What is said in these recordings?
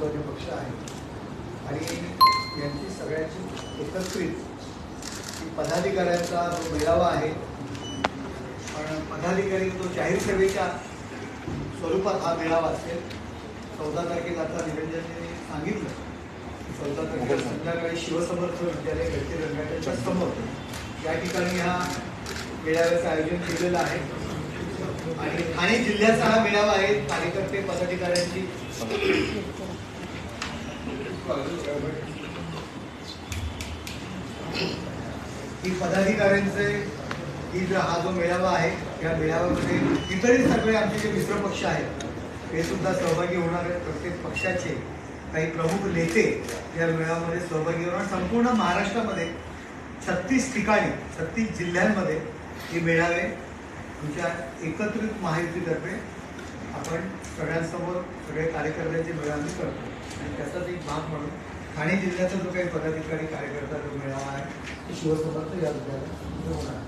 राष्ट्रवादी पक्ष आहे आणि यांची सगळ्यांची एकत्रित ही पदाधिकाऱ्यांचा जो मेळावा आहे पण पदाधिकारी तो जाहीर सभेच्या स्वरूपात हा मेळावा असेल चौदा तारखेला आता निरंजनने सांगितलं. की चौदा तारखेला संध्याकाळी शिवसमर्थ विद्यालय गडचिर रंगाच्या समोर. या ठिकाणी हा मेळाव्याचं आयोजन केलेलं आहे. आणि ठाणे जिल्ह्याचा हा मेळावा आहे. कार्यकर्ते पदाधिकाऱ्यांची ही पदाधिकाऱ्यांचे ही जो हा जो मेळावा आहे या मेळाव्यामध्ये इतरही सगळे आमचे जे मित्र पक्ष आहेत ते सुद्धा सहभागी होणार आहेत. प्रत्येक पक्षाचे काही प्रमुख नेते या मेळाव्यामध्ये सहभागी होणार. संपूर्ण महाराष्ट्रामध्ये छत्तीस ठिकाणी छत्तीस जिल्ह्यांमध्ये हे मेळावे आमच्या एकत्रित माहितीतर्फे आपण सगळ्यांसमोर सगळे कार्यकर्त्यांचे मेळावे करतो. आणि त्याचाच एक भाग म्हणून ठाणे जिल्ह्याचा जो काही पदाधिकारी कार्यकर्ता जो मेळावा आहे तो शिवसमर्थ या विद्यालयात होणार.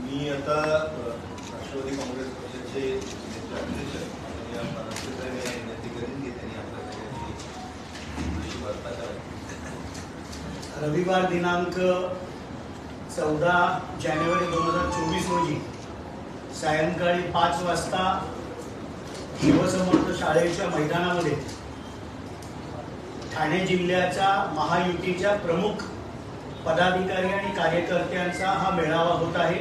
मी आता राष्ट्रवादी काँग्रेस पक्षाचे नेते अध्यक्ष आणि या पदाधिकारी यांना विनंती करेन की त्यांनी आपल्या सगळ्यांची थोडीशी वार्ता करावी रविवार दिनांक चौदा जानेवारी दोन हजार चोवीस रोजी सायंकाळी पाच वाजता शिवसमर्थ शाळेच्या मैदानामध्ये ठाणे जिल्ह्याच्या महायुतीच्या प्रमुख पदाधिकारी आणि कार्यकर्त्यांचा हा मेळावा होत आहे.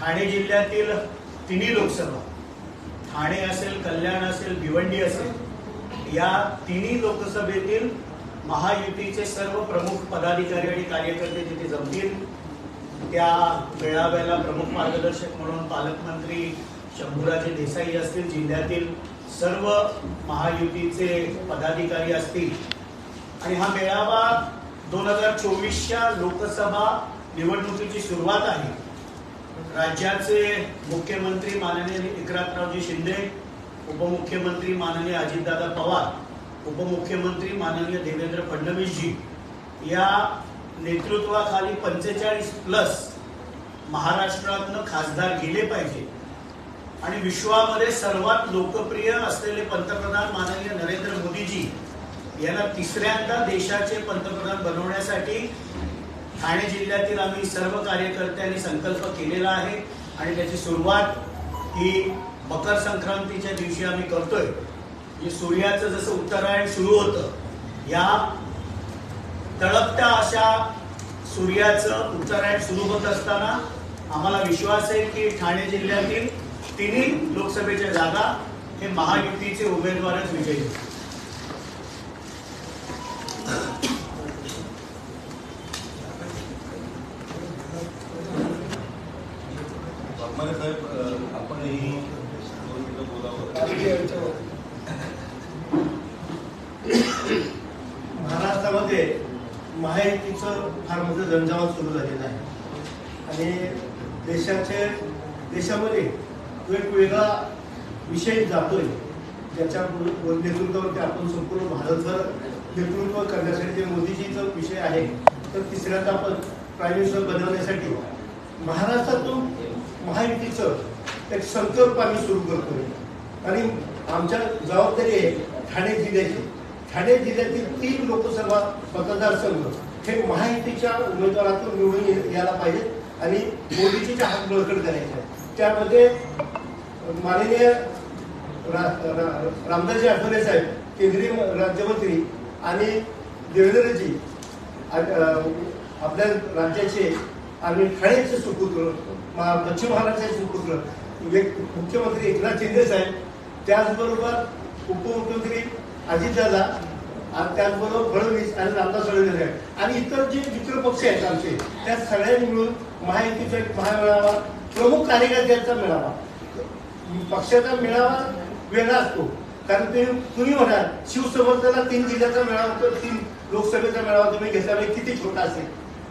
ठाणे जिल्ह्यातील तिन्ही लोकसभा ठाणे असेल कल्याण असेल भिवंडी असेल या तिन्ही लोकसभेतील महायुतीचे सर्व प्रमुख पदाधिकारी आणि कार्यकर्ते जिथे जमतील त्या मेळाव्याला प्रमुख मार्गदर्शक म्हणून पालकमंत्री शंभूराजे देसाई असतील जिल्ह्यातील सर्व महायुतीचे पदाधिकारी असतील. आणि हा मेळावा दोन हजार चोवीसच्या लोकसभा निवडणुकीची सुरुवात आहे. राज्याचे मुख्यमंत्री माननीय एकनाथरावजी शिंदे उपमुख्यमंत्री माननीय अजितदादा पवार उपमुख्यमंत्री माननीय देवेंद्र फडणवीसजी या नेतृत्वाखाली पंचेचाळीस प्लस महाराष्ट्रातनं खासदार गेले पाहिजे. आणि विश्वामध्ये सर्वात लोकप्रिय असलेले पंतप्रधान माननीय नरेंद्र मोदीजी यांना तिसऱ्यांदा देशाचे पंतप्रधान बनवण्यासाठी ठाणे जिल्ह्यातील आम्ही सर्व कार्यकर्त्यांनी संकल्प केलेला आहे. आणि त्याची सुरुवात ही मकर संक्रांतीच्या दिवशी आम्ही करतोय. म्हणजे सूर्याचं जसं उत्तरायण सुरू होतं या तळपत्या अशा सूर्याचं उत्तरायण सुरू होत असताना आम्हाला विश्वास आहे की ठाणे जिल्ह्यातील तिन्ही लोकसभेच्या जागा हे महायुतीचे उमेदवारच विजयी. साहेब आपणही महाराष्ट्रामध्ये महायुतीचं फार मोठं जनजावान सुरू झालेलं आहे. आणि देशाचे देशामध्ये तो एक वेगळा विषय जातोय. ज्याच्या नेतृत्वावरती आपण संपूर्ण भारतभर नेतृत्व करण्यासाठी जे मोदीजीचा विषय आहे तर तिसऱ्यांदा आपण प्राईम मिनिस्टर बनवण्यासाठी महाराष्ट्रातून महायुतीचं एक संकल्प आम्ही सुरू करतोय. आणि आमच्या जबाबदारी आहे ठाणे जिल्ह्याची. ठाणे जिल्ह्यातील तीन लोकसभा मतदारसंघ हे महायुतीच्या उमेदवारातून निवडून यायला पाहिजेत आणि मोदीजीच्या हात बळकट करायचे आहेत. त्यामध्ये माननीय रा- रामदासजी आठवले साहेब केंद्रीय राज्यमंत्री आणि देवेंद्रजी आपल्या राज्याचे आणि ठाण्याचे सुपुत्र मा- पश्चिम महाराष्ट्राचे सुपुत्र मुख्यमंत्री एकनाथ शिंदे साहेब त्याचबरोबर उपमुख्यमंत्री अजितदादा आणि त्याचबरोबर फडणवीस आणि रामदास साहेब. आणि इतर जे मित्र पक्ष आहेत आमचे त्या सगळ्यांनी मिळून महायुतीचा एक महामेळावा प्रमुख कार्यकर्त्यांचा मेळावा. पक्षाचा मेळावा वेगळा असतो. कारण ते तुम्ही म्हणाल शिवसमर्थाला तीन जिल्ह्याचा मेळावा तर तीन लोकसभेचा मेळावा तुम्ही घेतला म्हणजे किती छोटा असेल.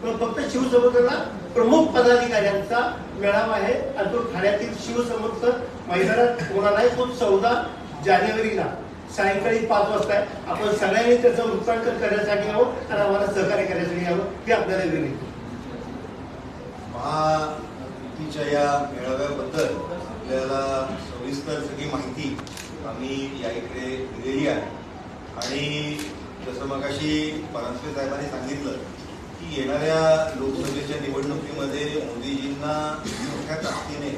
पण फक्त शिवसमर्थाला प्रमुख पदाधिकाऱ्यांचा मेळावा आहे आणि तो ठाण्यातील शिवसमर्थ मैदानात होणार आहे तो चौदा जानेवारीला. सायंकाळी पाच वाजता आहे. आपण सगळ्यांनी त्याचं वृत्तांकन करण्यासाठी यावं आणि आम्हाला सहकार्य करण्यासाठी यावं हे आपल्याला विनंती महायुतीच्या या मेळाव्याबद्दल आपल्याला सविस्तर सगळी माहिती आम्ही या इकडे दिलेली आहे. आणि जसं मगाशी परांजपे साहेबांनी सांगितलं की येणाऱ्या लोकसभेच्या निवडणुकीमध्ये मोदीजींना मोठ्या ताकदीने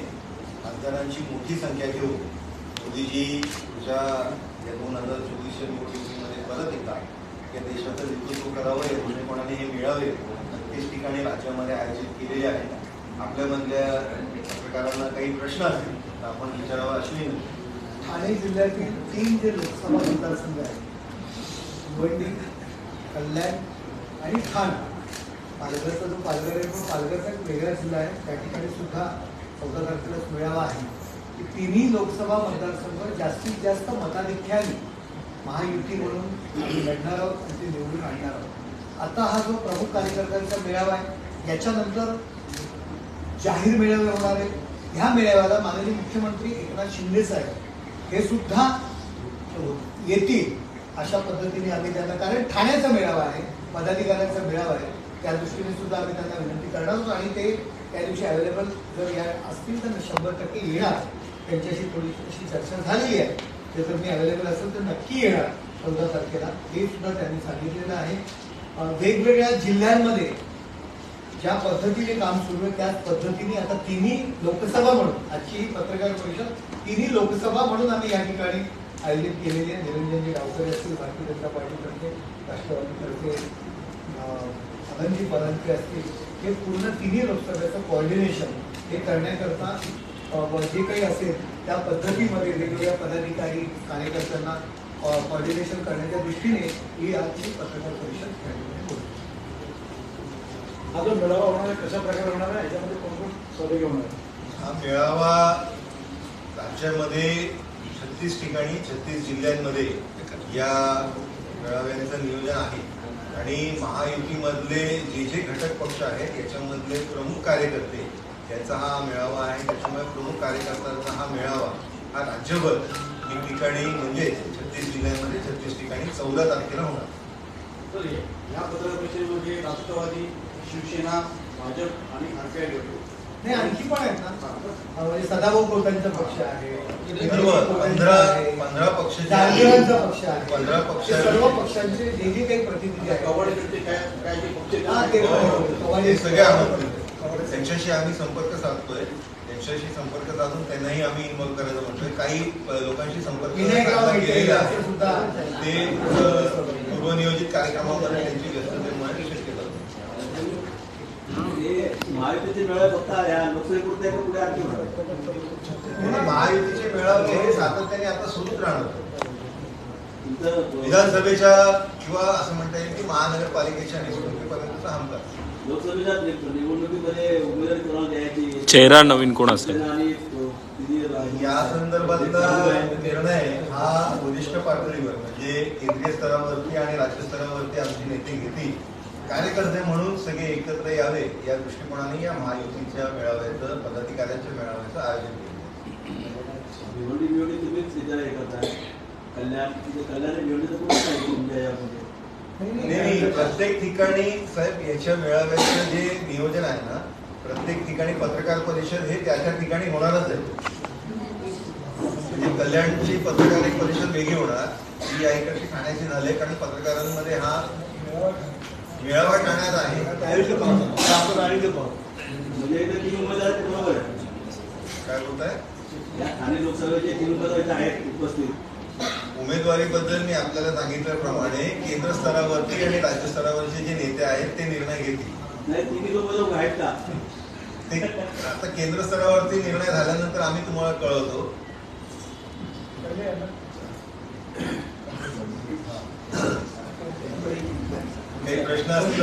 खासदारांची मोठी संख्या घेऊन मोदीजी तुझ्या या दोन हजार चोवीसच्या निवडणुकीत या देशाचं नेतृत्व करावं या दृष्टिकोनाने हे मिळावे तेच ठिकाणी राज्यामध्ये आयोजित केलेले आहेत आपल्यामधल्या पत्रकारांना काही प्रश्न असतील तर आपण विचारावा अशी विनंती. ठाणे जिल्ह्यातील तीन जे लोकसभा मतदारसंघ आहेत भिवंडी कल्याण आणि ठाणे पालघरचा जो पालघर आहे तो पालघरचा एक वेगळा जिल्हा आहे. त्या ठिकाणी सुद्धा चौदा तारखेलाच मेळावा आहे. की तिन्ही लोकसभा मतदारसंघ जास्तीत जास्त मताधिक्याने महायुती म्हणून आम्ही लढणार आहोत आणि ते निवडून आणणार आहोत. आता हा जो प्रमुख कार्यकर्त्यांचा मेळावा आहे याच्यानंतर जाहीर मेळावे होणार आहेत. ह्या मेळाव्याला माननीय मुख्यमंत्री एकनाथ शिंदे साहेब हे सुद्धा येतील अशा पद्धतीने आम्ही त्यांना कारण ठाण्याचा मेळावा आहे पदाधिकाऱ्यांचा मेळावा आहे. त्या दृष्टीने सुद्धा आम्ही त्यांना विनंती करणार आहोत आणि ते त्या दिवशी अवेलेबल जर या असतील तर शंभर टक्के येणार. त्यांच्याशी थोडीशी चर्चा झालेली आहे. ते जर मी अवेलेबल असेल तर नक्की येणार चौदा तारखेला. हे सुद्धा त्यांनी सांगितलेलं आहे. वेगवेगळ्या जिल्ह्यांमध्ये ज्या पद्धतीने काम सुरू आहे त्याच पद्धतीने आता तिन्ही लोकसभा म्हणून आजची ही पत्रकार परिषद तिन्ही लोकसभा म्हणून आम्ही या ठिकाणी आयोजित केलेली आहे. निरंजनजी गावकरी असतील भारतीय जनता पार्टीतर्फे राष्ट्रवादीतर्फे अं, अनंतजी परांजपे असतील हे पूर्ण तिन्ही लोकसभेचं कोऑर्डिनेशन हे करण्याकरता जे काही असेल त्या पद्धतीमध्ये वेगवेगळ्या पदाधिकारी कार्यकर्त्यांना कोऑर्डिनेशन करण्याच्या दृष्टीने ही आजची पत्रकार परिषद. हा जो मेळावा होणार आहे कशा प्रकारे होणार आहे याच्यामध्ये कोण कोण सहभागी होणार आहे हा मेळावा राज्यामध्ये छत्तीस ठिकाणी छत्तीस जिल्ह्यांमध्ये या मेळाव्यांचं नियोजन आहे आणि महायुतीमधले जे जे घटक पक्ष आहेत याच्यामधले प्रमुख कार्यकर्ते याचा हा मेळावा आहे. त्याच्यामुळे प्रमुख कार्यकर्त्यांचा हा मेळावा हा राज्यभर ठिकठिकाणी म्हणजे छत्तीस जिल्ह्यांमध्ये छत्तीस ठिकाणी चौदा तारखेला होणार. तर या पत्रकार परिषदेमध्ये राष्ट्रवादी शिवसेना भाजप आणि आरपीआय गट नाही आणखी पण आहेत ना. म्हणजे सदाभाऊ कोटांचा पक्ष आहे. सर्व पंधरा पंधरा पक्ष पक्ष आहे. पंधरा पक्ष हे सर्व पक्षांचे जे जे काही प्रतिनिधी आहेत. कवाडीकडचे काय काय पक्ष हा, ते सगळे आमंत्रित आहेत. त्यांच्याशी आम्ही संपर्क साधतोय. त्यांच्याशी संपर्क साधून त्यांनाही आम्ही इन्व्हॉल्व करायचं म्हणतोय. काही लोकांशी संपर्क आहे. ते पूर्वनियोजित कार्यक्रमामध्ये त्यांची व्यस्ततेमुळे शक्य हे महायुतीचे मेळावे फक्त या लोकसभेपुरते का पुढे आणखी होणार म्हणून महायुतीचे मेळावे हे सातत्याने आता सुरूच राहणार. विधानसभेच्या किंवा असं म्हणता येईल की महानगरपालिकेच्या निवडणुकीपर्यंतचा हमखास चेहरा नवीन कोण असेल? या संदर्भातला निर्णय हा वरिष्ठ पातळीवर म्हणजे केंद्रीय स्तरावरती आणि राज्य स्तरावरती आमचे नेते घेतील. कार्यकर्ते म्हणून सगळे एकत्र यावे या दृष्टिकोनाने या महायुतीच्या मेळाव्याचं पदाधिकाऱ्यांच्या मेळाव्याचं आयोजन केलं. कल्याण म्हणजे कल्याण निवडणुकीचं कोण नाही, प्रत्येक ठिकाणी साहेब याच्या मेळाव्याचं जे नियोजन आहे ना प्रत्येक ठिकाणी पत्रकार परिषद हे त्या त्या ठिकाणी होणारच आहे. म्हणजे कल्याणची पत्रकार परिषद वेगळी होणार ही या इकडची ठाण्याची झाली कारण पत्रकारांमध्ये हा मेळावा ठाण्यात आहे. म्हणजे काय बोलताय? ठाणे लोकसभेचे तीन उमेदवार आहेत उपस्थित. उमेदवारीबद्दल मी आपल्याला सांगितल्याप्रमाणे केंद्र स्तरावरती आणि राज्य स्तरावरचे जे नेते आहेत ते निर्णय घेतील. उमेदवार ते आता केंद्र स्तरावरती निर्णय झाल्यानंतर आम्ही तुम्हाला कळवतो. काही प्रश्न असतील